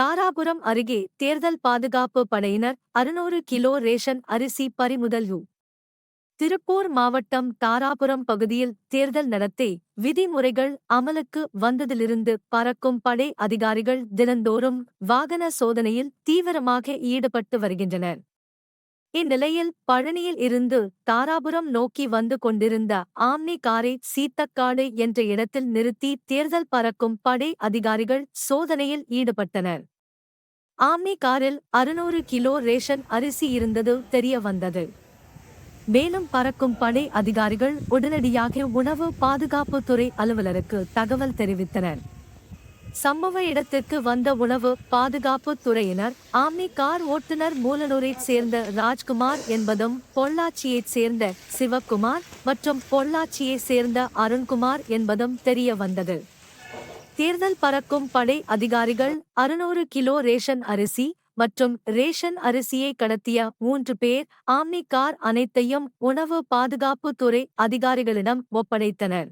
தாராபுரம் அருகே தேர்தல் பாதுகாப்பு படையினர் அறுநூறு கிலோ ரேஷன் அரிசி பறிமுதல் யு. திருப்பூர் மாவட்டம் தாராபுரம் பகுதியில் தேர்தல் நடத்தை விதிமுறைகள் அமலுக்கு வந்ததிலிருந்து பறக்கும் படை அதிகாரிகள் தினந்தோறும் வாகன சோதனையில் தீவிரமாக ஈடுபட்டு வருகின்றனர் இந்நிலையில் பழனியில் இருந்து தாராபுரம் நோக்கி வந்து கொண்டிருந்த ஆம்னி காரை சீத்தக்காடு என்ற இடத்தில் நிறுத்தி தேர்தல் பறக்கும் படை அதிகாரிகள் சோதனையில் ஈடுபட்டனர். ஆம்னி காரில் அறுநூறு கிலோ ரேஷன் அரிசி இருந்தது தெரிய வந்தது. மேலும் பறக்கும் படை அதிகாரிகள் உடனடியாக உணவு பாதுகாப்புத்துறை அலுவலருக்கு தகவல் தெரிவித்தனர். சம்பவ இடத்திற்கு வந்த உணவு பாதுகாப்பு துறையினர் ஆம்னி கார் ஓட்டுநர் மூலனூரைச் சேர்ந்த ராஜ்குமார் என்பதும் பொள்ளாச்சியைச் சேர்ந்த சிவக்குமார் மற்றும் பொள்ளாச்சியைச் சேர்ந்த அருண்குமார் என்பதும் தெரிய வந்தது. தேர்தல் பறக்கும் படை அதிகாரிகள் அறுநூறு கிலோ ரேஷன் அரிசி மற்றும் ரேஷன் அரிசியை கடத்திய மூன்று பேர் ஆம்னி கார் அனைத்தையும் உணவு பாதுகாப்பு துறை அதிகாரிகளிடம் ஒப்படைத்தனர்.